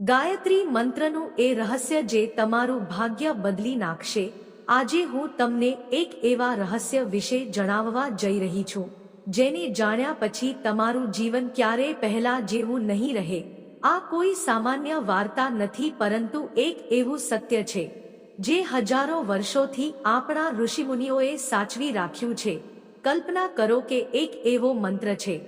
ગાયત્રી મંત્રનું એ રહસ્ય જે તમારું ભાગ્ય બદલી નાખશે, આજે હું તમને એક એવા રહસ્ય વિશે જણાવવા જઈ રહી છું, જેને જાણ્યા પછી તમારું જીવન ક્યારેય પહેલા જેવું નહીં રહે. આ કોઈ સામાન્ય વાર્તા નથી, પરંતુ એક એવું સત્ય છે, જે હજારો વર્ષોથી આપણા ઋષિમુનિઓએ સાચવી રાખ્યું છે. કલ્પના કરો કે એક એવો મંત્ર છે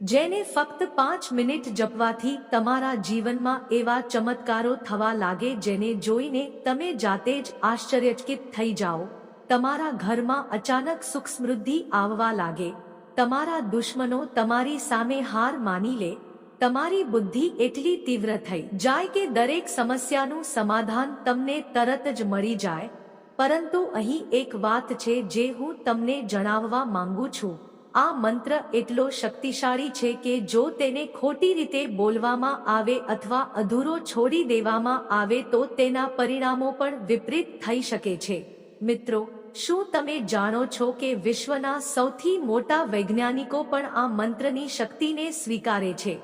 જેને ફક્ત પાંચ મિનિટ જપવાથી તમારા જીવનમાં એવા ચમત્કારો થવા લાગે જેને જોઈને તમે જાતે જ આશ્ચર્યચકિત થઈ જાઓ. તમારા ઘરમાં અચાનક સુખ સમૃદ્ધિ આવવા લાગે. તમારા દુશ્મનો તમારી સામે હાર માની લે. તમારી બુદ્ધિ એટલી તીવ્ર થઈ જાય કે દરેક સમસ્યાનું સમાધાન તમને તરત જ મળી જાય. પરંતુ અહીં એક વાત છે જે હું તમને જણાવવા માંગુ છું. આ મંત્ર એટલો શક્તિશાળી છે કે જો તેને ખોટી રીતે બોલવામાં આવે અથવા અધૂરો છોડી દેવામાં આવે તો તેના પરિણામો પણ વિપરીત થઈ શકે છે. મિત્રો, શું તમે જાણો છો કે વિશ્વના સૌથી મોટા વૈજ્ઞાનિકો પણ આ મંત્રની શક્તિને સ્વીકારે છે?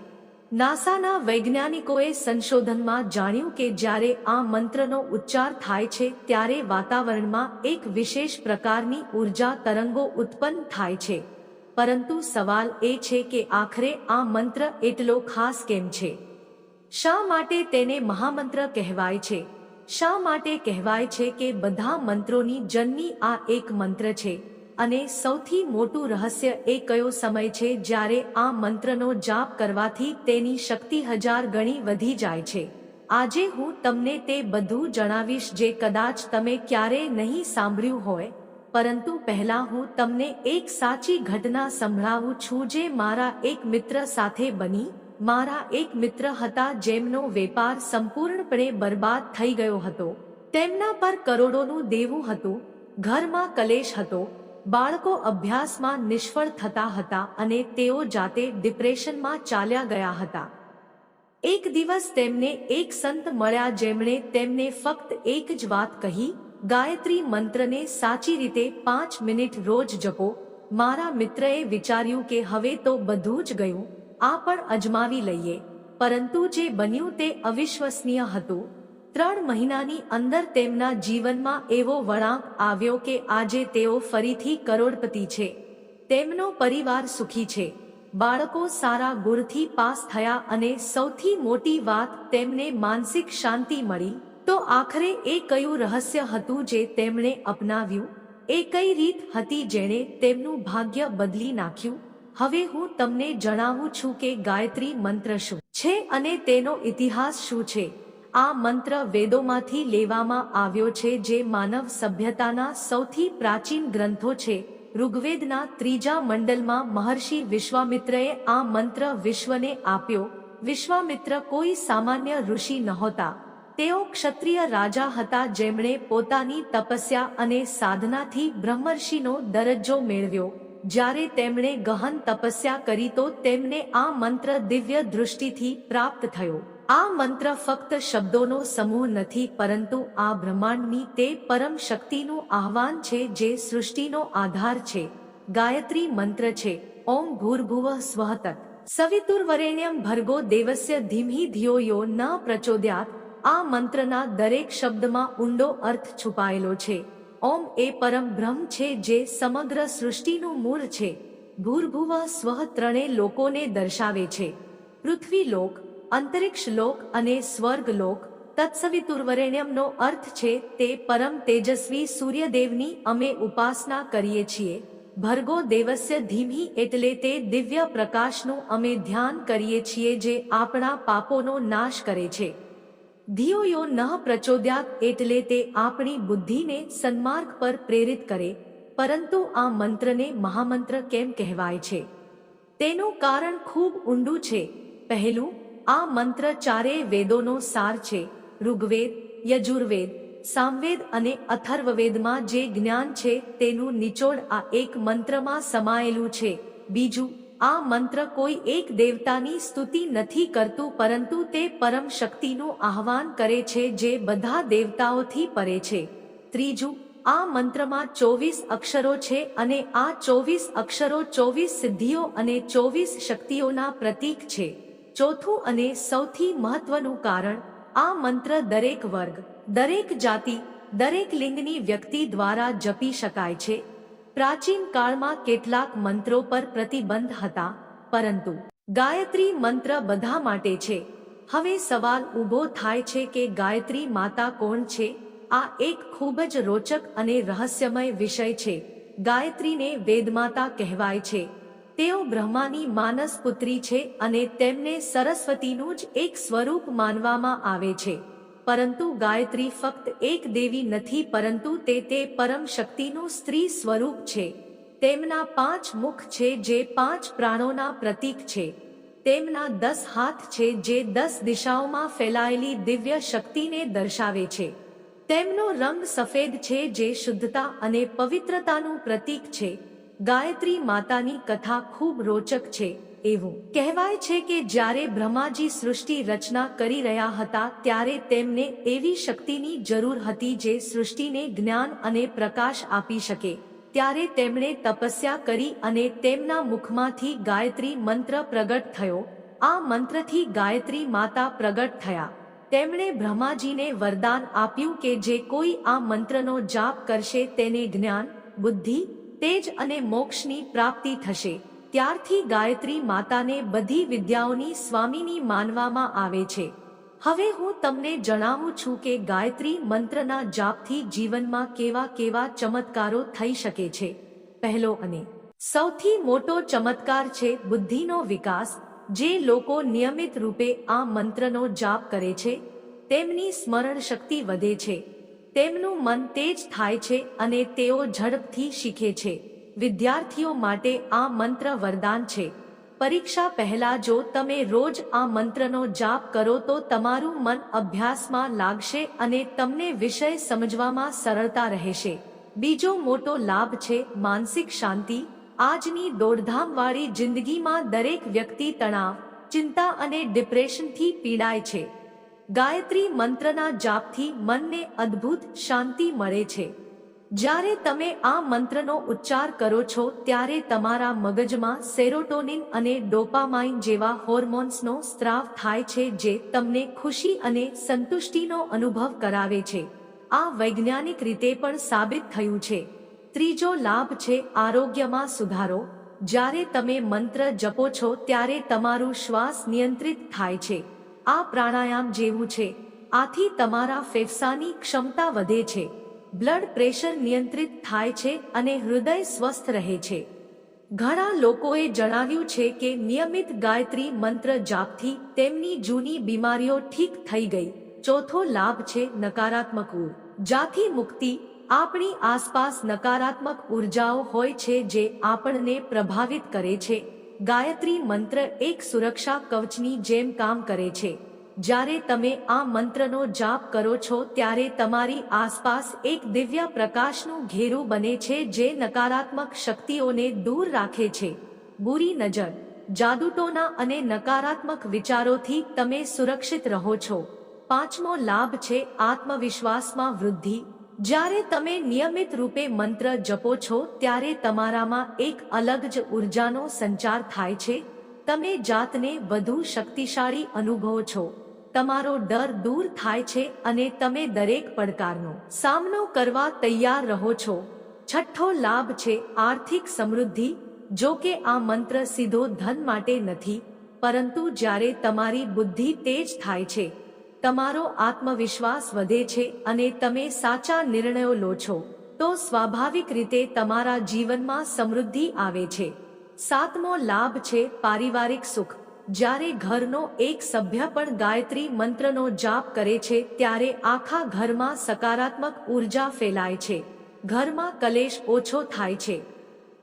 નાસાના વૈજ્ઞાનિકોએ સંશોધનમાં જાણ્યું કે જ્યારે આ મંત્રનો ઉચ્ચાર થાય છે, ત્યારે વાતાવરણમાં એક વિશેષ પ્રકારની ઊર્જા તરંગો ઉત્પન્ન થાય છે. પરંતુ સવાલ એ છે કે આખરે આ મંત્ર એટલો ખાસ કેમ છે? શા માટે તેને મહામંત્ર કહેવાય છે? શા માટે કહેવાય છે કે બધા મંત્રોની જન્મી આ એક મંત્ર છે? અને સૌથી મોટું રહસ્ય એ કયો સમય છે જ્યારે આ મંત્રનો જાપ કરવાથી તેની શક્તિ હજાર ગણી વધી જાય છે? આજે હું તમને તે બધું જણાવીશ જે કદાચ તમે ક્યારેય નહીં સાંભળ્યું હોય. પરંતુ પહેલા હું તમને એક સાચી ઘટના સંભળાવું છું જે મારા એક મિત્ર સાથે બની. મારા એક મિત્ર હતા જેમનો વેપાર સંપૂર્ણપણે બરબાદ થઈ ગયો હતો. તેમના પર કરોડોનું દેવું હતું. ઘરમાં કલેશ હતો. બાળકો અભ્યાસમાં નિષ્ફળ થતા હતા અને તેઓ જાતે ડિપ્રેશનમાં ચાલ્યા ગયા હતા. એક દિવસ તેમને એક સંત મળ્યા જેમણે તેમને ફક્ત એક જ વાત કહી ગાયત્રી મંત્રને સાચી રીતે પાંચ મિનિટ રોજ જપો. મારા મિત્રએ વિચાર્યું કે હવે તો બધું જ ગયું, આ પણ અજમાવી લઈએ. પરંતુ જે બન્યું તે અવિશ્વસનીય હતું. ત્રણ મહિનાની અંદર તેમના જીવનમાં એવો વળાંક આવ્યો કે આજે તેઓ ફરીથી કરોડપતિ છે. તેમનો પરિવાર સુખી છે. બાળકો સારા ગુણથી પાસ થયા અને સૌથી મોટી વાત તેમને માનસિક શાંતિ મળી. તો આખરે એ કયું રહસ્ય હતું જે તેમણે અપનાવ્યું? એ કઈ રીત હતી જેણે તેમનું ભાગ્ય બદલી નાખ્યું? હવે હું તમને જણાવું છું કે ગાયત્રી મંત્ર શું છે અને તેનો ઇતિહાસ શું છે? આ મંત્ર વેદોમાંથી લેવામાં આવ્યો છે જે માનવ સભ્યતાના સૌથી પ્રાચીન ગ્રંથો છે. ઋગ્વેદના ત્રીજા મંડલમાં મહર્ષિ વિશ્વામિત્રએ આ મંત્ર વિશ્વને આપ્યો. વિશ્વામિત્ર કોઈ સામાન્ય ઋષિ નહોતા. તેઓ ક્ષત્રિય રાજા હતા જેમણે પોતાની તપસ્યા અને સાધનાથી બ્રહ્મર્ષિનો દરજ્જો મેળવ્યો. જ્યારે તેમણે ગહન તપસ્યા કરી તો તેમને આ મંત્ર દિવ્ય દૃષ્ટિથી પ્રાપ્ત થયો. આ મંત્ર ફક્ત શબ્દોનો સમૂહ નથી, પરંતુ આ બ્રહ્માંડની તે પરમ શક્તિનું આહ્વાન છે જે સૃષ્ટિનો આધાર છે. ગાયત્રી મંત્ર છે, ઓમ ભૂર્ભુવ સ્વહતત સવિતુર્વરેણ્યમ ભર્ગો દેવસ્ય ધીમી ધિયો ન પ્રચોદ્યાત. આ મંત્રના દરેક શબ્દમાં ઊંડો અર્થ છુપાયેલો છે. ઓમ એ પરમ બ્રહ્મ છે જે સમગ્ર સૃષ્ટિનું મૂળ છે. ભૂર્ભુવ સ્વ ત્રણે લોકોને દર્શાવે છે. પૃથ્વી લોક અંતરિક્ષ લોક અને સ્વર્ગ લોક તત્સવિતુર્વરેણ્યમનો અર્થ છે તે પરમ તેજસ્વી સૂર્યદેવની અમે ઉપાસના કરીએ છીએ. ભર્ગો દેવસ્ય ધીમી એટલે તે દિવ્ય પ્રકાશનું અમે ધ્યાન કરીએ છીએ જે આપણા પાપોનો નાશ કરે છે. ધિયોયો ન પ્રચોદ્યાત એટલે તે આપણી બુદ્ધિને સન્માર્ગ પર પ્રેરિત કરે, પરંતુ આ મંત્રને મહામંત્ર કેમ કહેવાય છે? તેનું કારણ ખૂબ ઊંડું છે. પહેલું, આ મંત્ર ચારેય વેદોનો સાર છે. ઋગ્વેદ, યજુર્વેદ, સામવેદ અને અથર્વવેદમાં જે જ્ઞાન છે તેનું નિચોડ આ એક મંત્રમાં સમાયેલું છે. બીજું આ મંત્ર કોઈ એક દેવતાની સ્તુતિ નથી કરતું, પરંતુ તે પરમ શક્તિનું આહવાન કરે છે જે બધા દેવતાઓથી પરે છે. ત્રીજું, આ મંત્રમાં ચોવીસ અક્ષરો છે અને આ ચોવીસ અક્ષરો ચોવીસ સિદ્ધિઓ અને ચોવીસ શક્તિઓના પ્રતીક છે. ચોથું અને સૌથી મહત્વનું કારણ, આ મંત્ર દરેક વર્ગ, દરેક જાતિ, દરેક લિંગની વ્યક્તિ દ્વારા જપી શકાય છે. પ્રાચીન કાળમાં કેટલાક મંત્રો પર પ્રતિબંધ હતા, પરંતુ ગાયત્રી મંત્ર બધા માટે છે. હવે સવાલ ઊભો થાય છે કે ગાયત્રી માતા કોણ છે? આ એક ખૂબ જ રોચક અને રહસ્યમય વિષય છે. ગાયત્રીને વેદમાતા કહેવાય છે. તેઓ બ્રહ્માની માનસ પુત્રી છે અને તેમને સરસ્વતીનું જ એક સ્વરૂપ માનવામાં આવે છે. પરંતુ ગાયત્રી ફક્ત એક દેવી નથી, પરંતુ તે તે પરમ શક્તિનું સ્ત્રી સ્વરૂપ છે. તેમના પાંચ મુખ છે, જે પાંચ પ્રાણોના પ્રતીક છે. તેમના દસ હાથ છે, જે દસ દિશાઓમાં ફેલાયેલી દિવ્ય શક્તિને દર્શાવે છે. તેમનો રંગ સફેદ છે, જે શુદ્ધતા અને પવિત્રતાનું પ્રતીક છે. ગાયત્રી માતાની કથા ખૂબ રોચક છે. એવું. કહેવાય છે કે જ્યારે બ્રહ્માજી સૃષ્ટિ રચના કરી રહ્યા હતા, ત્યારે તેમને એવી શક્તિની જરૂર હતી જે સૃષ્ટિને જ્ઞાન અને પ્રકાશ આપી શકે. ત્યારે તેમણે તપસ્યા કરી અને તેમના મુખમાંથી ગાયત્રી મંત્ર પ્રગટ થયો. આ મંત્રથી ગાયત્રી માતા પ્રગટ થયા. તેમણે બ્રહ્માજીને વરદાન આપ્યું કે જે કોઈ આ મંત્રનો જાપ કરશે તેને જ્ઞાન, બુદ્ધિ, તેજ અને મોક્ષની પ્રાપ્તિ થશે. ત્યારથી ગાયત્રી માતાને બધી વિદ્યાઓની સ્વામીની માનવામાં આવે છે. હવે હું તમને જણાવું છું કે ગાયત્રી મંત્રના જાપથી જીવનમાં કેવા કેવા ચમત્કારો થઈ શકે છે. પહેલો અને સૌથી મોટો ચમત્કાર છે બુદ્ધિનો વિકાસ, જે લોકો નિયમિત રૂપે આ મંત્રનો જાપ કરે છે. તેમની સ્મરણ શક્તિ વધે છે. તેમનું મન તેજ થાય છે અને તેઓ ઝડપથી શીખે છે. વિદ્યાર્થીઓ માટે આ મંત્ર વરદાન છે. પરીક્ષા પહેલા જો તમે રોજ આ મંત્રનો જાપ કરો તો તમારું મન અભ્યાસમાં લાગશે અને તમને વિષય સમજવામાં સરળતા રહેશે. બીજો મોટો લાભ છે માનસિક શાંતિ. આજની દોડધામવાળી જિંદગીમાં દરેક વ્યક્તિ તણાવ, ચિંતા અને ડિપ્રેશનથી પીડાય છે. ગાયત્રી મંત્રના જાપથી મનને અદ્ભુત શાંતિ મળે છે. જ્યારે તમે આ મંત્રનો ઉચ્ચાર કરો છો, ત્યારે તમારા મગજમાં સેરોટોનિન અને ડોપામાઇન જેવા હોર્મોન્સનો સ્ત્રાવ થાય છે, જે તમને ખુશી અને સંતુષ્ટિનો અનુભવ કરાવે છે. આ વૈજ્ઞાનિક રીતે પણ સાબિત થયું છે. ત્રીજો લાભ છે, આરોગ્યમાં સુધારો. જ્યારે તમે મંત્ર જપો છો, ત્યારે તમારું શ્વાસ નિયંત્રિત થાય છે. આ પ્રાણાયામ જેવું છે. આથી તમારા ફેફસાની ક્ષમતા વધે છે. બ્લડ પ્રેશર નિયંત્રિત થાય છે અને હૃદય સ્વસ્થ રહે છે. ઘણા લોકોએ જણાવ્યું છે કે નિયમિત ગાયત્રી મંત્ર જાપથી તેમની જૂની બીમારીઓ ઠીક થઈ ગઈ. ચોથો લાભ છે નકારાત્મક જાથી મુક્તિ. આપણી આસપાસ નકારાત્મક ઉર્જાઓ હોય છે જે આપણને પ્રભાવિત કરે છે. ગાયત્રી મંત્ર એક સુરક્ષા કવચની જેમ કામ કરે છે. જ્યારે તમે આ મંત્રનો જાપ કરો છો ત્યારે તમારી આસપાસ એક દિવ્ય પ્રકાશનું ઘેરું બને છે જે નકારાત્મક શક્તિઓને દૂર રાખે છે. બુરી નજર, જાદુટોના અને નકારાત્મક વિચારોથી તમે સુરક્ષિત રહો છો. પાંચમો લાભ છે આત્મવિશ્વાસમાં વૃદ્ધિ. જ્યારે તમે નિયમિત રૂપે મંત્ર જપો છો ત્યારે તમારામાં એક અલગ જ ઉર્જાનો સંચાર થાય છે. તમે જાતને વધુ શક્તિશાળી અનુભવો છો. તમારો ડર દૂર થાય છે અને તમે દરેક પડકારનો સામનો કરવા તૈયાર રહો છો. છઠ્ઠો લાભ છે આર્થિક સમૃદ્ધિ. જો કે આ મંત્ર સીધો ધન માટે નથી, પરંતુ જ્યારે તમારી બુદ્ધિ તેજ થાય છે, તમારો આત્મવિશ્વાસ વધે છે અને તમે સાચા નિર્ણયો લો છો, તો સ્વાભાવિક રીતે તમારા જીવનમાં સમૃદ્ધિ આવે છે. સાતમો લાભ છે પારિવારિક સુખ. જ્યારે ઘરનો એક સભ્ય પણ ગાયત્રી મંત્રનો જાપ કરે છે, ત્યારે આખા ઘરમાં સકારાત્મક ઊર્જા ફેલાય છે. ઘરમાં કલેશ ઓછો થાય છે.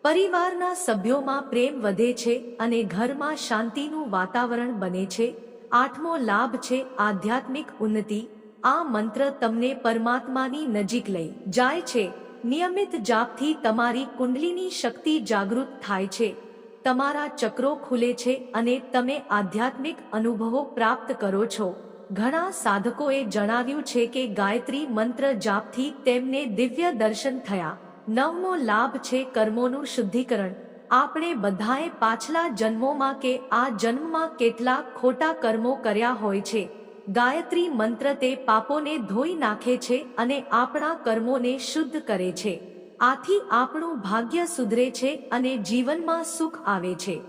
પરિવારના સભ્યોમાં પ્રેમ વધે છે અને ઘરમાં શાંતિનું વાતાવરણ બને છે. આઠમો લાભ છે આધ્યાત્મિક ઉન્નતિ. આ મંત્ર તમને પરમાત્માની નજીક લઈ જાય છે. નિયમિત જાપથી તમારી કુંડલીની શક્તિ જાગૃત થાય છે. તમારા ચક્રો ખુલે છે અને તમે આધ્યાત્મિક અનુભવો પ્રાપ્ત કરો છો. ઘણા સાધકોએ જણાવ્યું છે કે ગાયત્રી મંત્ર જાપથી તેમને દિવ્ય દર્શન થયા. નવમો લાભ છે કર્મોનું શુદ્ધિકરણ. આપણે બધાએ પાછલા જન્મોમાં કે આ જન્મમાં કેટલાક ખોટા કર્મો કર્યા હોય છે. ગાયત્રી મંત્ર તે પાપોને ધોઈ નાખે છે અને આપણા કર્મોને શુદ્ધ કરે છે. આથી આપણું ભાગ્ય સુધરે છે અને જીવનમાં સુખ આવે છે.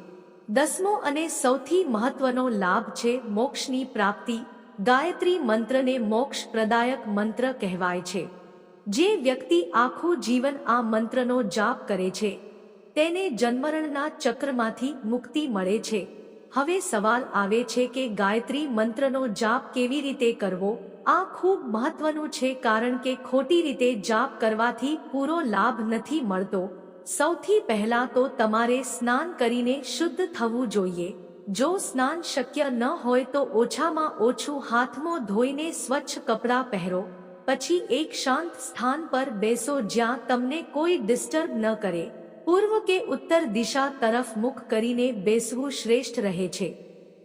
દસમો અને સૌથી મહત્વનો લાભ છે મોક્ષની પ્રાપ્તિ. ગાયત્રી મંત્રને મોક્ષ પ્રદાયક મંત્ર કહેવાય છે. જે વ્યક્તિ આખું જીવન આ મંત્રનો જાપ કરે છે, તેને જન્મરણના ચક્રમાંથી મુક્તિ મળે છે. હવે સવાલ આવે છે કે ગાયત્રી મંત્રનો જાપ કેવી રીતે કરવો? આ ખૂબ મહત્વનું છે કારણ કે ખોટી રીતે જાપ કરવાથી પૂરો લાભ નથી મળતો. સૌથી પહેલા તો તમારે સ્નાન કરીને શુદ્ધ થવું જોઈએ. જો સ્નાન શક્ય ન હોય તો ઓછામાં ઓછું હાથમાં ધોઈને સ્વચ્છ કપડાં પહેરો. પછી એક શાંત સ્થાન પર બેસો જ્યાં તમને કોઈ ડિસ્ટર્બ ન કરે. પૂર્વ કે ઉત્તર દિશા તરફ મુખ કરીને બેસવું શ્રેષ્ઠ રહે છે.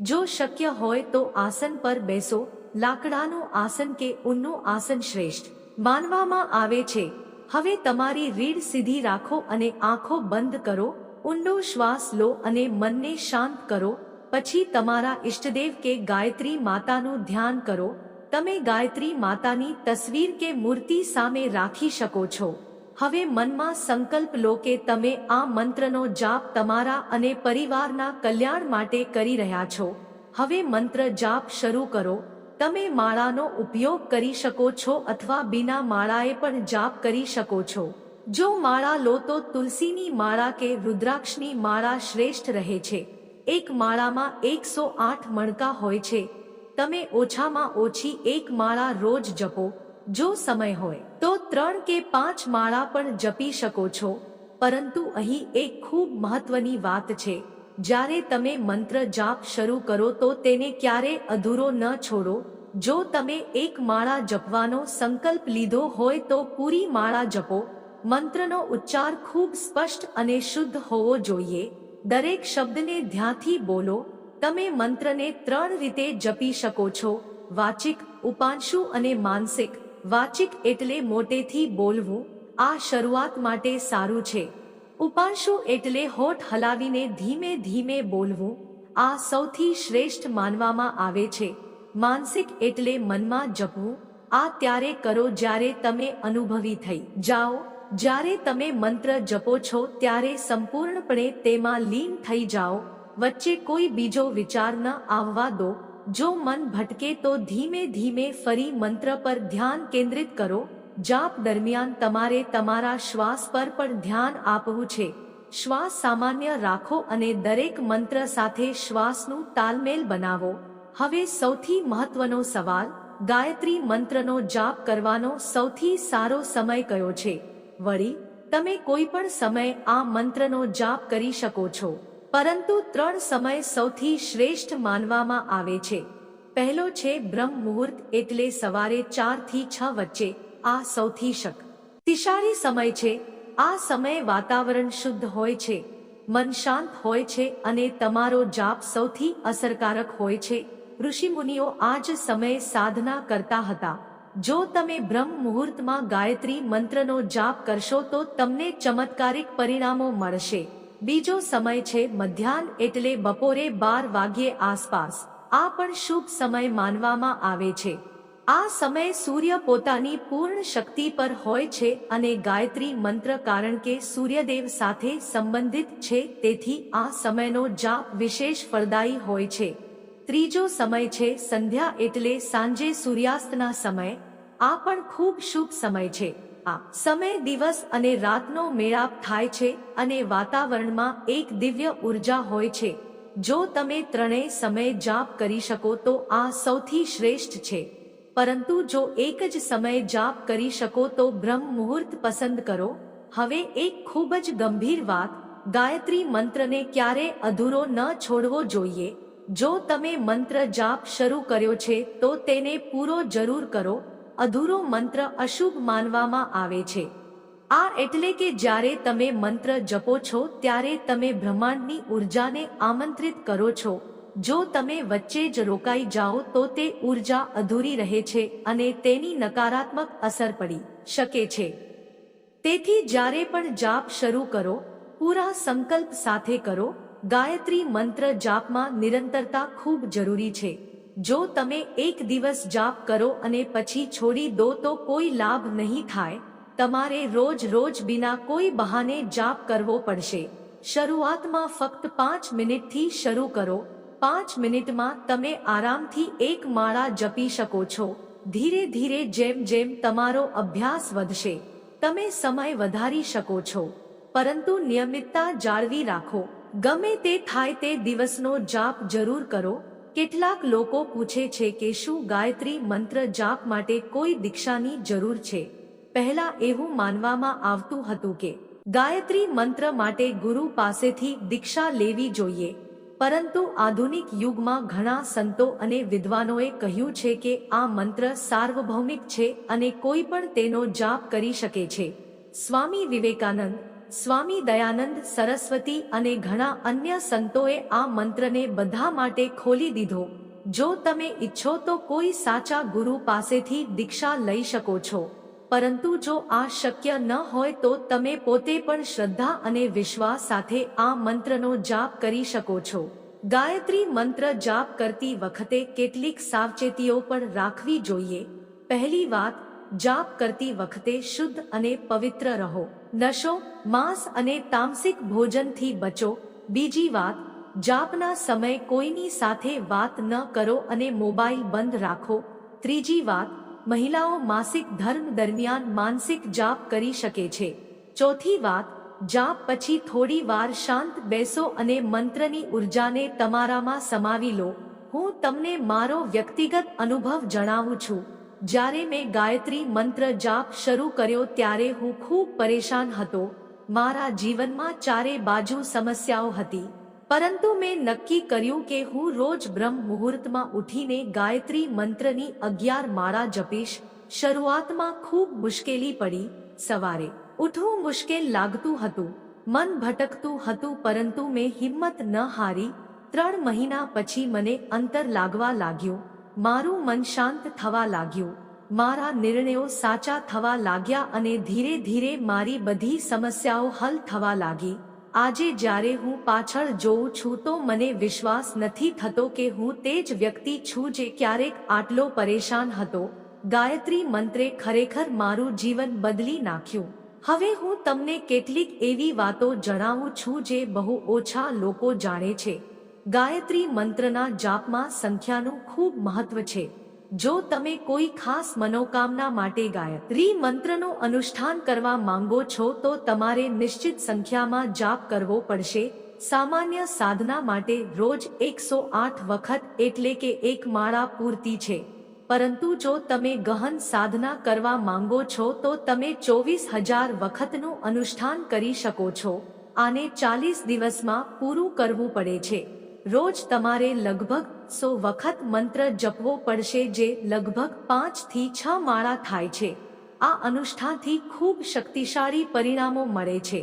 જો શક્ય હોય તો આસન પર બેસો. લાકડાનું આસન કે ઊનનું આસન શ્રેષ્ઠ. માનવામાં આવે છે, હવે તમારી રીડ સીધી રાખો અને આંખો બંધ કરો ઊંડો શ્વાસ લો અને મનને શાંત કરો, પછી તમારા ઇષ્ટદેવ કે ગાયત્રી માતાનું ધ્યાન કરો, તમે ગાયત્રી માતાની તસવીર કે મૂર્તિ સામે રાખી શકો છો. હવે મનમાં સંકલ્પ લો કે તમે આ મંત્રનો જાપ તમારા અને પરિવારના કલ્યાણ માટે કરી રહ્યા છો. હવે મંત્ર જાપ શરૂ કરો તમે માળાનો ઉપયોગ કરી શકો છો અથવા બિના માળાએ પણ જાપ કરી શકો છો. જો માળા લો તો તુલસીની માળા કે રુદ્રાક્ષની માળા શ્રેષ્ઠ રહે છે. એક માળામાં એકસો આઠ મણકા હોય છે. તમે ઓછામાં ઓછી એક માળા રોજ જપો, જો સમય હોય. તો ત્રણ કે પાંચ માળા પણ જપી શકો છો. પરંતુ અહીં એક ખૂબ મહત્વની વાત છે. જ્યારે તમે મંત્ર જાપ શરૂ કરો તો તેને ક્યારે અધૂરો ન છોડો? જો તમે એક માળા જપવાનો સંકલ્પ લીધો હોય તો પૂરી માળા જપો. મંત્રનો ઉચ્ચાર ખૂબ સ્પષ્ટ અને શુદ્ધ હોવો જોઈએ. દરેક શબ્દને ધ્યાનથી બોલો. તમે મંત્રને ત્રણ રીતે જપી શકો છો. વાચિક, ઉપાંશુ અને માનસિક. વાચિક એટલે મોટેથી બોલવું. આ શરૂઆત માટે સારું છે. ઉપાંશુ એટલે હોઠ હલાવીને ધીમે ધીમે બોલવું આ સૌથી શ્રેષ્ઠ માનવામાં આવે છે. માનસિક એટલે મનમાં જપવું, આ ત્યારે કરો જ્યારે તમે અનુભવી થઈ જાઓ. જ્યારે તમે મંત્ર જપો છો ત્યારે સંપૂર્ણપણે તેમાં લીન થઈ જાઓ. વચ્ચે કોઈ બીજો વિચાર ન આવવા દો. જો મન ભટકે તો ધીમે ધીમે ફરી મંત્ર પર ધ્યાન કેન્દ્રિત કરો. જાપ દરમિયાન તમારે તમારા શ્વાસ પર પણ ધ્યાન આપવું છે. શ્વાસ સામાન્ય રાખો અને દરેક મંત્ર સાથે શ્વાસનું તાલમેલ બનાવો. હવે સૌથી મહત્વનો સવાલ, ગાયત્રી મંત્રનો જાપ કરવાનો સૌથી સારો સમય કયો છે? વળી, તમે કોઈ પણ સમય આ મંત્રનો જાપ કરી શકો છો. પરંતુ ત્રણ સમય સૌથી શ્રેષ્ઠ માનવામાં આવે છે. પહેલો છે બ્રહ્મ મુહૂર્ત એટલે સવારે ચારથી છ વચ્ચે. આ સૌથી શક્તિશાળી સમય છે. આ સમયે વાતાવરણ શુદ્ધ હોય છે. મન શાંત હોય છે અને તમારો જાપ સૌથી અસરકારક હોય છે. ઋષિમુનિઓ આ જ સમયે સાધના કરતા હતા. જો તમે બ્રહ્મ મુહૂર્તમાં ગાયત્રી મંત્રનો જાપ કરશો તો તમને ચમત્કારિક પરિણામો મળશે. બીજો સમય છે મધ્યાહન એટલે બપોરે બાર વાગ્યે આસપાસ. આ પણ શુભ સમય માનવામાં આવે છે. આ સમય સૂર્ય પોતાની પૂર્ણ શક્તિ પર હોય છે અને ગાયત્રી મંત્ર કારણ કે સૂર્યદેવ સાથે સંબંધિત છે, તેથી આ સમયનો જાપ વિશેષ ફળદાયી હોય છે. ત્રીજો સમય છે સંધ્યા એટલે સાંજે સૂર્યાસ્તના સમય. આ પણ ખૂબ શુભ સમય છે. આ સમય દિવસ અને રાતનો મેળાપ થાય છે અને વાતાવરણમાં એક દિવ્ય ઊર્જા હોય છે. જો તમે ત્રણેય સમય જાપ કરી શકો તો આ સૌથી શ્રેષ્ઠ છે. પરંતુ જો એક જ સમયે જાપ કરી શકો તો બ્રહ્મ મુહૂર્ત પસંદ કરો. હવે એક ખૂબ જ ગંભીર વાત, ગાયત્રી મંત્રને ક્યારે અધૂરો ન છોડવો જોઈએ. જો તમે મંત્ર જાપ શરૂ કર્યો છે, તો તેને પૂરો જરૂર કરો. અધૂરો મંત્ર અશુભ માનવામાં આવે છે. આ એટલે કે જ્યારે તમે મંત્ર જપો છો, ત્યારે તમે બ્રહ્માંડની ઉર્જાને આમંત્રિત કરો છો. જો તમે વચ્ચે જ રોકાઈ જાઓ તો તે ઊર્જા અધૂરી રહે છે અને તેની નકારાત્મક અસર પડી શકે છે. તેથી જ્યારે પણ જાપ શરૂ કરો, પૂરા સંકલ્પ સાથે કરો. ગાયત્રી મંત્ર જાપમાં નિરંતરતા ખૂબ જરૂરી છે. જો તમે એક દિવસ જાપ કરો અને પછી છોડી દો તો કોઈ લાભ નહીં થાય. તમારે રોજ રોજ બિના કોઈ બહાને જાપ કરવો પડશે. શરૂઆતમાં ફક્ત પાંચ મિનિટથી શરૂ કરો. પાંચ મિનિટમાં તમે આરામથી એક માળા જપી શકો છો. ધીરે ધીરે જેમ જેમ તમારો અભ્યાસ વધશે, તમે સમય વધારી શકો છો. પરંતુ નિયમિતતા જાળવી રાખો. ગમે તે થાય તે દિવસનો જાપ જરૂર કરો. કેટલાક લોકો પૂછે છે કે શું ગાયત્રી મંત્ર જાપ માટે કોઈ દીક્ષાની જરૂર છે? પહેલા એવું માનવામાં આવતું હતું કે, ગાયત્રી મંત્ર માટે ગુરુ પાસેથી દીક્ષા લેવી જોઈએ. પરંતુ આધુનિક યુગમાં ઘણા સંતો અને વિદ્વાનોએ કહ્યું છે કે આ મંત્ર સાર્વભૌમિક છે અને કોઈ પણ તેનો જાપ કરી શકે છે. સ્વામી વિવેકાનંદ, સ્વામી દયાનંદ સરસ્વતી અને ઘણા અન્ય સંતોએ આ મંત્રને બધા માટે ખોલી દીધો. જો તમે ઈચ્છો તો કોઈ સાચા ગુરુ પાસેથી દીક્ષા લઈ શકો છો. પરંતુ જો આ શક્ય ન હોય તો તમે પોતે પણ શ્રદ્ધા અને વિશ્વાસ સાથે આ મંત્રનો જાપ કરી શકો છો. ગાયત્રી મંત્ર જાપ કરતી વખતે કેટલીક સાવચેતીઓ પણ રાખવી જોઈએ. પહેલી વાત, જાપ કરતી વખતે શુદ્ધ અને પવિત્ર રહો. નશો, માંસ અને તામસિક ભોજનથી બચો. બીજી વાત, જાપના સમય કોઈની સાથે વાત ન કરો અને મોબાઈલ બંધ રાખો. ત્રીજી વાત મહિલાઓ માસિક ધર્મ દરમિયાન માનસિક જાપ કરી શકે છે. ચોથી વાત, જાપ પછી થોડી વાર શાંત બેસો અને મંત્રની ઉર્જાને તમારામાં સમાવી લો. હું તમને મારો વ્યક્તિગત અનુભવ જણાવું છું. જ્યારે મેં ગાયત્રી મંત્ર જાપ શરૂ કર્યો ત્યારે હું ખૂબ પરેશાન હતો. મારા જીવનમાં ચારે બાજુ સમસ્યાઓ હતી. પરંતુ મેં નક્કી કર્યું કે હું રોજ બ્રહ્મ મુહૂર્તમાં ઉઠીને ગાયત્રી મંત્રની અગિયાર માળા જપીશ. શરૂઆતમાં ખૂબ મુશ્કેલી પડી. સવારે ઉઠવું મુશ્કેલ લાગતું હતું. મન ભટકતું હતું પરંતુ મેં હિંમત ન હારી. ત્રણ મહિના પછી મને અંતર લાગવા લાગ્યું. મારું મન શાંત થવા લાગ્યું. મારા નિર્ણયો સાચા થવા લાગ્યા અને ધીરે ધીરે મારી બધી સમસ્યાઓ હલ થવા લાગી. આજે જ્યારે હું પાછળ જોઉં છું તો મને વિશ્વાસ નથી થતો કે હું તે જ વ્યક્તિ છું જે ક્યારેક આટલો પરેશાન હતો. ગાયત્રી મંત્રે ખરેખર મારું જીવન બદલી નાખ્યું. હવે હું તમને કેટલીક એવી વાતો જણાવું છું જે બહુ ઓછા લોકો જાણે છે. ગાયત્રી મંત્રના જાપમાં સંખ્યાનું ખૂબ મહત્વ છે. જો તમે કોઈ ખાસ મનોકામના માટે ગાયત્રી મંત્રનો અનુષ્ઠાન કરવા માંગો છો, તો તમારે નિશ્ચિત સંખ્યામાં જાપ કરવો પડશે. સામાન્ય સાધના માટે રોજ એકસો આઠ વખત એટલે કે એક માળા પૂરતી છે. પરંતુ જો તમે ગહન સાધના કરવા માંગો છો, તો તમે ચોવીસ હજાર વખતનું અનુષ્ઠાન કરી શકો છો. આને ચાલીસ દિવસમાં પૂરું કરવું પડે છે. રોજ તમારે લગભગ સો વખત મંત્ર જપવો પડશે જે લગભગ પાંચથી છ માળા થાય છે. આ અનુષ્ઠાનથી ખૂબ શક્તિશાળી પરિણામો મળે છે.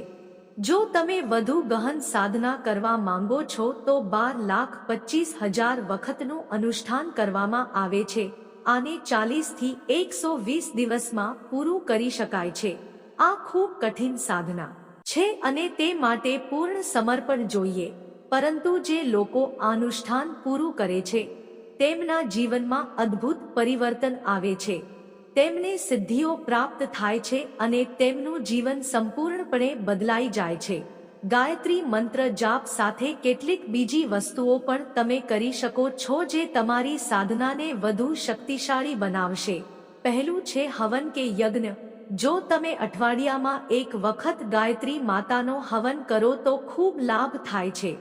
જો તમે વધુ ગહન સાધના કરવા માંગો છો તો બાર લાખ પચીસ હજાર વખતનું અનુષ્ઠાન કરવામાં આવે છે. આને ચાલીસથી એકસો વીસ દિવસમાં પૂરું કરી શકાય છે. આ ખૂબ કઠિન સાધના છે અને તે માટે પૂર્ણ સમર્પણ જોઈએ. પરંતુ જે લોકો અનુષ્ઠાન પૂરું કરે છે, તેમના જીવનમાં અદ્ભુત પરિવર્તન આવે છે. તેમને સિદ્ધિઓ પ્રાપ્ત થાય છે અને તેમનું જીવન સંપૂર્ણપણે બદલાઈ જાય છે. ગાયત્રી મંત્ર જાપ સાથે કેટલીક બીજી વસ્તુઓ પણ તમે કરી શકો છો જે તમારી સાધનાને વધુ શક્તિશાળી બનાવશે. પહેલું છે હવન કે યજ્ઞ. જો તમે અઠવાડિયામાં એક વખત ગાયત્રી માતાનો હવન કરો તો ખૂબ લાભ થાય છે.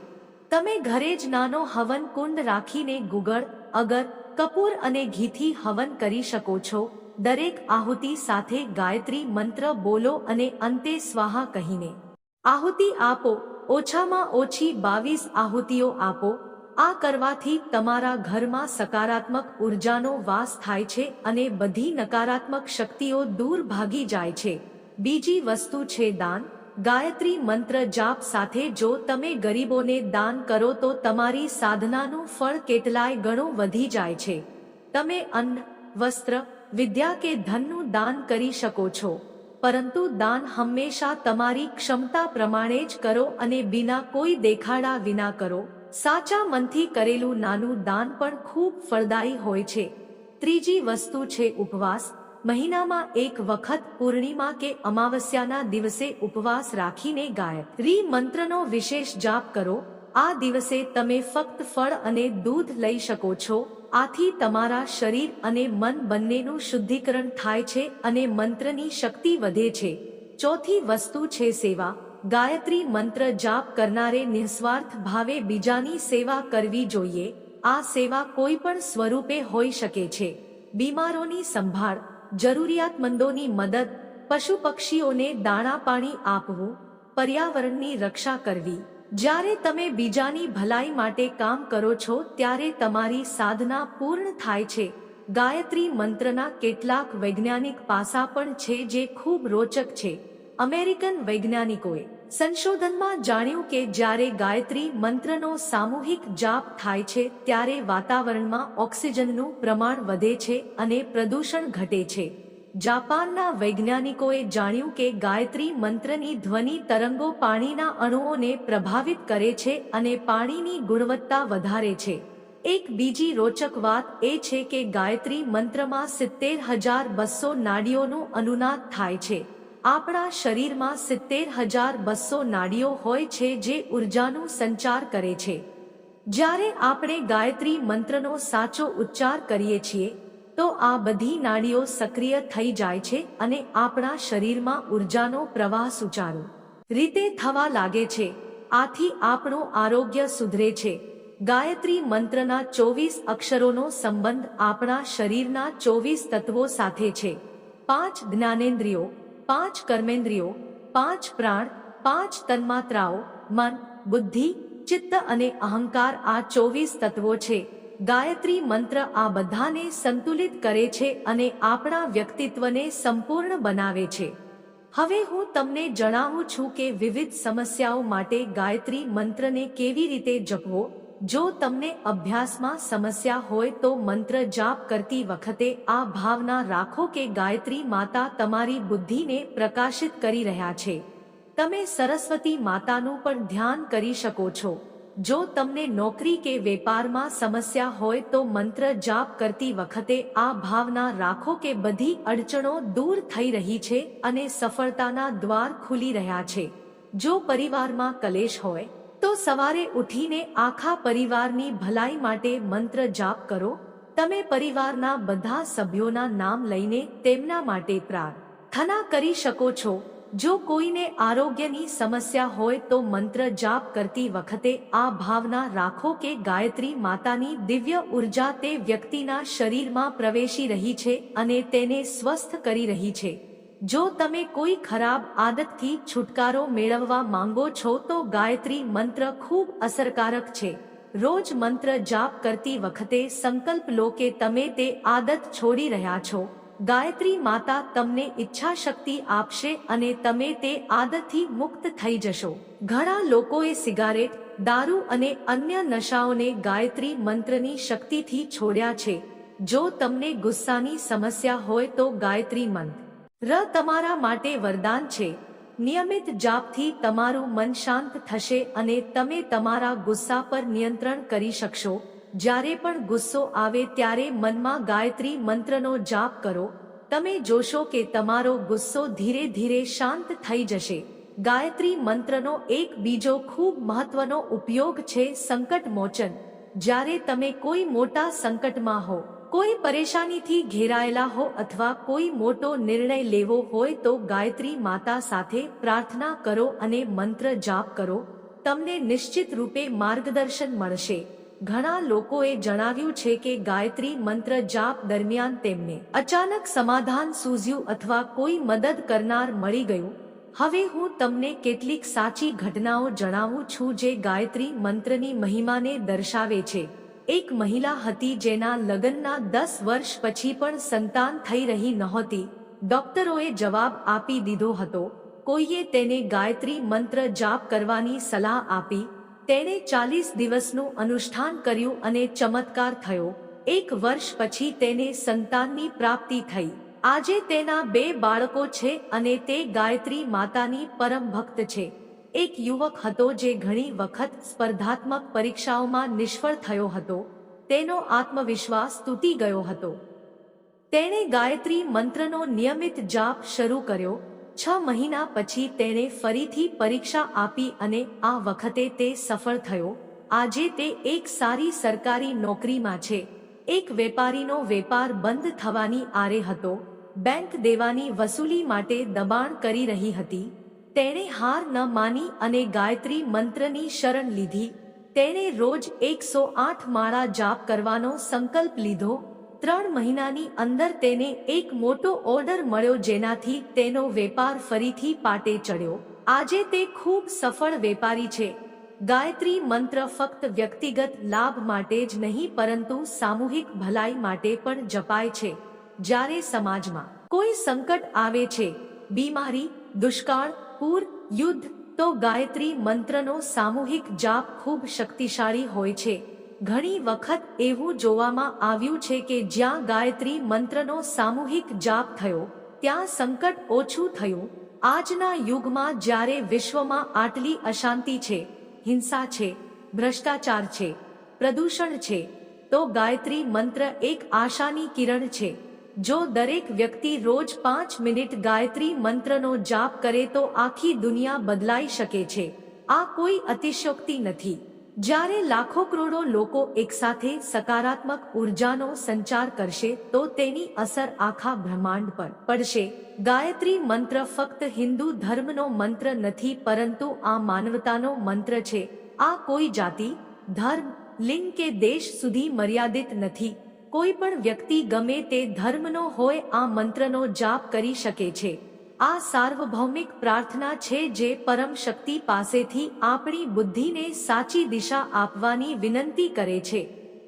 તમે ઘરે જ નાનો હવન કુંડ રાખીને ગુગળ, અગર, કપૂર અને ઘીથી હવન કરી શકો છો. દરેક આહુતિ સાથે ગાયત્રી મંત્ર બોલો અને અંતે સ્વાહા કહીને. આહુતિ આપો, ઓછામાં ઓછી બાવીસ આહુતિઓ આપો. આ કરવાથી તમારા ઘરમાં સકારાત્મક ઉર્જાનો વાસ થાય છે અને બધી નકારાત્મક શક્તિઓ દૂર ભાગી જાય છે. બીજી વસ્તુ છે દાન. ગાયત્રી મંત્ર જાપ સાથે જો તમે ગરીબોને દાન કરો તો તમારી સાધનાનું ફળ કેટલાય ગણું વધી જાય છે. તમે અન્ન, વસ્ત્ર, વિદ્યા કે ધનનું દાન કરી શકો છો. પરંતુ દાન હંમેશા તમારી ક્ષમતા પ્રમાણે જ કરો અને બિના કોઈ દેખાડા વિના કરો. સાચા મનથી કરેલું નાનું દાન પણ ખૂબ ફળદાયી હોય છે. ત્રીજી વસ્તુ છે ઉપવાસ. મહિનામાં એક વખત પૂર્ણિમા કે અમાવસ્યાના દિવસે ઉપવાસ રાખીને ગાયત્રી મંત્રનો વિશેષ જાપ કરો. આ દિવસે તમે ફક્ત ફળ અને દૂધ લઈ શકો છો. આથી તમારા શરીર અને મન બંનેનું શુદ્ધિકરણ થાય છે અને મંત્રની શક્તિ વધે છે. ચોથી વસ્તુ છે સેવા. ગાયત્રી મંત્ર જાપ કરનારે નિસ્વાર્થ ભાવે બીજાની સેવા કરવી જોઈએ. આ સેવા કોઈ પણ સ્વરૂપે હોઈ શકે છે. બીમારોની સંભાળ. જરૂરિયાતમંદોની મદદ પશુ પક્ષીઓને દાણા પાણી આપવું, પર્યાવરણની રક્ષા કરવી. જ્યારે તમે બીજાની ભલાઈ માટે કામ કરો છો, ત્યારે તમારી સાધના પૂર્ણ થાય છે. ગાયત્રી મંત્રના કેટલાક વૈજ્ઞાનિક પાસા પણ છે જે ખૂબ રોચક છે. અમેરિકન વૈજ્ઞાનિકોએ સંશોધનમાં જાણ્યું કે જ્યારે ગાયત્રી મંત્રનો સામૂહિક જાપ થાય છે, ત્યારે વાતાવરણમાં ઓક્સિજનનું પ્રમાણ વધે છે અને પ્રદૂષણ ઘટે છે. જાપાનના વૈજ્ઞાનિકોએ જાણ્યું કે ગાયત્રી મંત્રની ધ્વનિ તરંગો પાણીના અણુઓને પ્રભાવિત કરે છે અને પાણીની ગુણવત્તા વધારે છે. એક બીજી રોચક વાત એ છે કે ગાયત્રી મંત્રમાં સિત્તેર હજાર બસો નાડીઓનું અનુનાદ થાય છે. આપણા શરીરમાં સિત્તેર હજાર બસો નાડીઓ હોય છે જે ઉર્જાનું સંચાર કરે છે. જ્યારે આપણે ગાયત્રી મંત્રનો સાચો ઉચ્ચાર કરીએ છીએ, તો આ બધી નાડીઓ સક્રિય થઈ જાય છે અને આપણા શરીરમાં ઉર્જાનો પ્રવાહ સુચારુ રીતે થવા લાગે છે. આથી આપણું આરોગ્ય સુધરે છે. ગાયત્રી મંત્રના ચોવીસ અક્ષરોનો સંબંધ આપણા શરીરના ચોવીસ તત્વો સાથે છે. પાંચ જ્ઞાનેન્દ્રિયો પાંચ કર્મેન્દ્રિયો, પાંચ પ્રાણ, પાંચ તન્માત્રાઓ, મન, બુદ્ધિ, ચિત્ત અને અહંકાર આ ચોવીસ તત્વો છે. ગાયત્રી મંત્ર આ બધાને સંતુલિત કરે છે અને આપણા વ્યક્તિત્વને સંપૂર્ણ બનાવે છે. હવે હું તમને જણાવું છું કે વિવિધ સમસ્યાઓ માટે ગાયત્રી મંત્રને કેવી રીતે જપવો? જો તમને અભ્યાસમાં સમસ્યા હોય તો મંત્ર જાપ કરતી વખતે આ ભાવના રાખો કે ગાયત્રી માતા તમારી બુદ્ધિને પ્રકાશિત કરી રહ્યા છે. તમે સરસ્વતી માતાનું પણ ધ્યાન કરી શકો છો. જો તમને નોકરી કે વેપારમાં સમસ્યા હોય તો મંત્ર જાપ કરતી વખતે આ ભાવના રાખો કે બધી અડચણો દૂર થઈ રહી છે અને સફળતાના દ્વાર ખુલી રહ્યા છે. જો પરિવારમાં કલેશ હોય તો સવારે ઉઠીને આખા પરિવારની ભલાઈ માટે મંત્ર જાપ કરો. તમે પરિવારના બધા સભ્યોના નામ લઈને તેમના માટે પ્રાર્થના કરી શકો છો. જો કોઈને આરોગ્યની સમસ્યા હોય તો મંત્ર જાપ કરતી વખતે આ ભાવના રાખો કે ગાયત્રી માતાની દિવ્ય ઊર્જા તે વ્યક્તિના શરીરમાં પ્રવેશી રહી છે અને તેને સ્વસ્થ કરી રહી છે. જો તમે કોઈ ખરાબ આદતથી છુટકારો મેળવવા માંગો છો તો ગાયત્રી મંત્ર ખૂબ અસરકારક છે. રોજ મંત્ર જાપ કરતી વખતે સંકલ્પ લો કે તમે તે આદત છોડી રહ્યા છો. ગાયત્રી માતા તમને ઈચ્છા શક્તિ આપશે અને તમે તે આદતથી મુક્ત થઈ જશો. ઘણા લોકોએ સિગારેટ, દારૂ અને અન્ય નશાઓને ગાયત્રી મંત્રની શક્તિથી છોડ્યા છે. જો તમને ગુસ્સાની સમસ્યા હોય તો ગાયત્રી મંત્ર ર તમારા માટે વરદાન છે. નિયમિત જાપથી તમારું મન શાંત થશે અને તમે તમારા ગુસ્સા પર નિયંત્રણ કરી શકશો. જ્યારે પણ ગુસ્સો આવે ત્યારે મનમાં ગાયત્રી મંત્રનો જાપ કરો. તમે જોશો કે તમારો ગુસ્સો ધીરે ધીરે શાંત થઈ જશે. ગાયત્રી મંત્રનો એક બીજો ખૂબ મહત્વનો ઉપયોગ છે સંકટ મોચન. જ્યારે તમે કોઈ મોટા સંકટમાં હો કોઈ પરેશાનીથી ઘેરાયેલા હો અથવા કોઈ મોટો નિર્ણય લેવો હોય તો ગાયત્રી માતા સાથે પ્રાર્થના કરો અને મંત્ર જાપ કરો. તમને નિશ્ચિત રૂપે માર્ગદર્શન મળશે. ઘણા લોકોએ જણાવ્યું છે કે ગાયત્રી મંત્ર જાપ દરમિયાન તેમને અચાનક સમાધાન સૂઝ્યું અથવા કોઈ મદદ કરનાર મળી ગયું. હવે હું તમને કેટલીક સાચી ઘટનાઓ જણાવું છું જે ગાયત્રી મંત્રની મહિમાને દર્શાવે છે. એક મહિલા હતી જેના લગ્નના દસ વર્ષ પછી પણ સંતાન થઈ રહી નહોતી. ડોક્ટરોએ જવાબ આપી દીધો હતો, કોઈએ તેને ગાયત્રી મંત્ર જાપ કરવાની સલાહ આપી. તેણે ચાલીસ દિવસનું અનુષ્ઠાન કર્યું અને ચમત્કાર થયો. એક વર્ષ પછી તેને સંતાનની પ્રાપ્તિ થઈ. આજે તેના બે બાળકો છે અને તે ગાયત્રી માતાની પરમ ભક્ત છે. એક યુવક હતો જે ઘણી વખત સ્પર્ધાત્મક પરીક્ષાઓમાં નિષ્ફળ થયો હતો. તેનો આત્મવિશ્વાસ તૂટી ગયો હતો. તેણે ગાયત્રી મંત્રનો નિયમિત જાપ શરૂ કર્યો. છ મહિના પછી તેણે ફરીથી પરીક્ષા આપી અને આ વખતે તે સફળ થયો. આજે તે એક સારી સરકારી નોકરીમાં છે. એક વેપારીનો વેપાર બંધ થવાની આરે હતો. બેંક દેવાની વસૂલી માટે દબાણ કરી રહી હતી. તેણે હાર ન માની અને ગાયત્રી મંત્રની શરણ લીધી. તેણે રોજ એકસો આઠ માળા જાપ કરવાનો સંકલ્પ લીધો. ત્રણ મહિનાની અંદર તેને એક મોટો ઓર્ડર મળ્યો જેનાથી તેનો વેપાર ફરીથી પાટે ચડ્યો. આજે તે ખૂબ સફળ વેપારી છે. ગાયત્રી મંત્ર ફક્ત વ્યક્તિગત લાભ માટે જ નહીં, પરંતુ સામૂહિક ભલાઈ માટે પણ જપાય છે. જ્યારે સમાજમાં કોઈ સંકટ આવે છે, બીમારી, દુષ્કાળ પૂર યુદ્ધ તો ગાયત્રી મંત્રનો સામૂહિક જાપ ખૂબ શક્તિશાળી હોય છે. ઘણી વખત એવું જોવામાં આવ્યું છે કે જ્યાં ગાયત્રી મંત્રનો સામૂહિક જાપ થયો, ત્યાં સંકટ ઓછું થયું. આજના યુગમાં જ્યારે વિશ્વમાં આટલી અશાંતિ છે, હિંસા છે, ભ્રષ્ટાચાર છે, પ્રદૂષણ છે, તો ગાયત્રી મંત્ર એક આશાની કિરણ છે. જો દરેક વ્યક્તિ રોજ પાંચ મિનિટ ગાયત્રી મંત્રનો જાપ કરે તો આખી દુનિયા બદલાઈ શકે છે. આ કોઈ અતિશયોક્તિ નથી. જ્યારે લાખો કરોડો લોકો એકસાથે સકારાત્મક ઉર્જાનો સંચાર કરશે તો તેની અસર આખા બ્રહ્માંડ પર પડશે. ગાયત્રી મંત્ર ફક્ત હિન્દુ ધર્મનો મંત્ર નથી પરંતુ આ માનવતાનો મંત્ર છે. આ કોઈ જાતિ, ધર્મ, લિંગ કે દેશ સુધી મર્યાદિત નથી. કોઈ પણ વ્યક્તિ ગમે તે ધર્મનો હોય, આ મંત્રનો જાપ કરી શકે છે. આ સાર્વભૌમિક પ્રાર્થના છે જે પરમ શક્તિ પાસેથી આપણી બુદ્ધિને સાચી દિશા આપવાની વિનંતી કરે છે.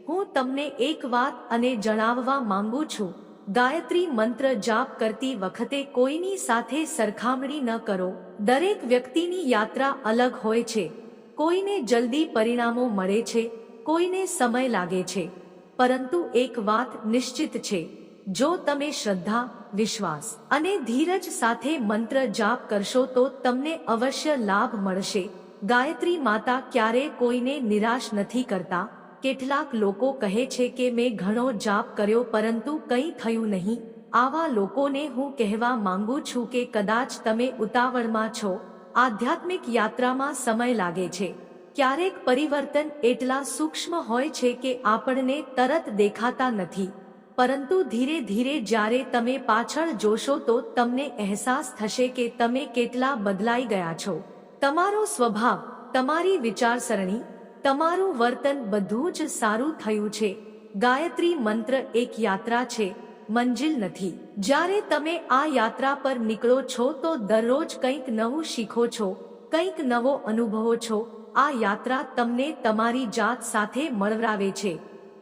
હું તમને એક વાત અને જણાવવા માંગુ છું. ગાયત્રી મંત્ર જાપ કરતી વખતે કોઈની સાથે સરખામણી ન કરો. દરેક વ્યક્તિની યાત્રા અલગ હોય છે. કોઈને જલ્દી પરિણામો મળે છે, કોઈને સમય લાગે છે. પરંતુ એક વાત નિશ્ચિત છે. જો તમે શ્રદ્ધા, વિશ્વાસ અને ધીરજ સાથે મંત્ર જાપ કરશો તો તમને અવશ્ય લાભ મળશે. ગાયત્રી માતા ક્યારે કોઈને નિરાશ નથી કરતા. કેટલાક લોકો કહે છે કે મેં ઘણો જાપ કર્યો પરંતુ કંઈ થયું નહીં. આવા લોકોને હું કહેવા માંગુ છું કે કદાચ તમે ઉતાવળમાં છો. આધ્યાત્મિક યાત્રામાં સમય લાગે છે. ક્યારેક પરિવર્તન એટલા સૂક્ષ્મ હોય છે કે આપણને તરત દેખાતા નથી. પરંતુ ધીરે ધીરે જ્યારે તમે પાછળ જોશો તો તમને અહેસાસ થશે કે તમે કેટલા બદલાઈ ગયા છો. તમારો સ્વભાવ, તમારી વિચારસરણી, તમારું વર્તન બધું જ સારું થયું છે. ગાયત્રી મંત્ર એક યાત્રા છે, મંજિલ નથી. જ્યારે તમે આ યાત્રા પર નીકળો છો તો દરરોજ કંઈક નવું શીખો છો, કંઈક નવો અનુભવો છો આ યાત્રા તમને તમારી જાત સાથે મળવરાવે છે.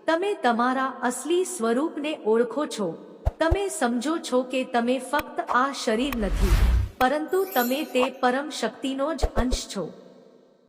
તમે તમારા અસલી સ્વરૂપને ઓળખો છો. તમે સમજો છો કે તમે ફક્ત આ શરીર નથી, પરંતુ તમે તે પરમ શક્તિનો જ અંશ છો.